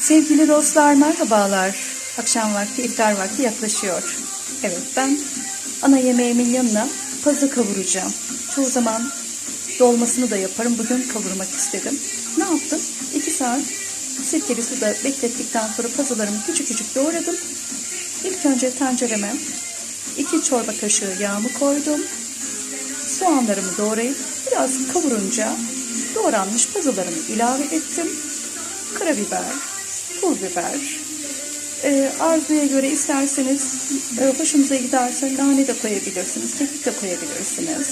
Sevgili dostlar merhabalar. Akşam vakti, iftar vakti yaklaşıyor. Evet ben ana yemeğimin yanına pazı kavuracağım. Çoğu zaman dolmasını da yaparım. Bugün kavurmak istedim. Ne yaptım? 2 saat sirkeli suda beklettikten sonra pazılarımı küçük küçük doğradım. İlk önce tencereme 2 çorba kaşığı yağımı koydum. Soğanlarımı doğrayıp biraz kavurunca doğranmış pazılarımı ilave ettim. Karabiber, pul biber, e, arzuya göre isterseniz e, hoşunuza giderse nane de koyabilirsiniz, kekik de koyabilirsiniz.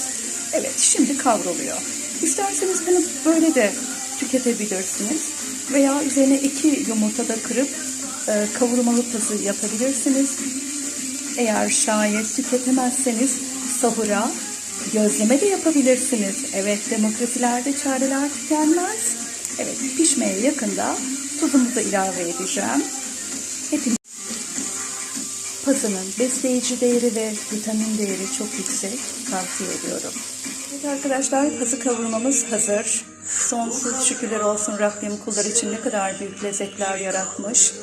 Evet şimdi kavruluyor. İsterseniz bunu böyle de tüketebilirsiniz. Veya üzerine iki yumurta da kırıp e, kavurmalı pazı yapabilirsiniz. Eğer şayet tüketemezseniz sahura gözleme de yapabilirsiniz. Evet demokrasilerde çareler tükenmez. Evet pişmeye yakında tuzumuzu da ilave edeceğim. Hepiniz Pazının besleyici değeri ve vitamin değeri çok yüksek. Tavsiye ediyorum. Evet arkadaşlar pazı kavurmamız hazır. Sonsuz şükürler olsun Rabbim kullar için ne kadar büyük lezzetler yaratmış.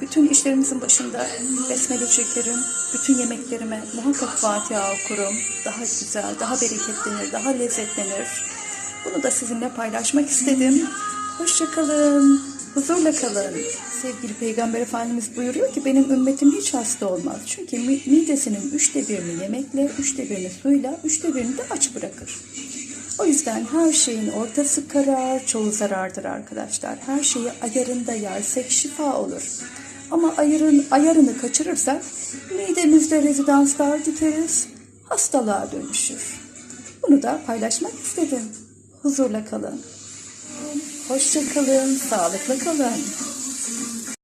Bütün işlerimizin başında besmele çekerim. Bütün yemeklerime muhakkak Fatiha okurum. Daha güzel, daha bereketlenir, daha lezzetlenir. Bunu da sizinle paylaşmak istedim. Hoşçakalın, huzurla kalın. Sevgili Peygamber Efendimiz buyuruyor ki benim ümmetim hiç hasta olmaz. Çünkü mi- midesinin üçte birini yemekle, üçte birini suyla, üçte birini de aç bırakır. O yüzden her şeyin ortası karar, çoğu zarardır arkadaşlar. Her şeyi ayarında yersek şifa olur. Ama ayarın, ayarını kaçırırsak midemizde rezidanslar dikeriz, hastalığa dönüşür. Bunu da paylaşmak istedim. Huzurla kalın. Hoşça kalın, sağlıklı kalın.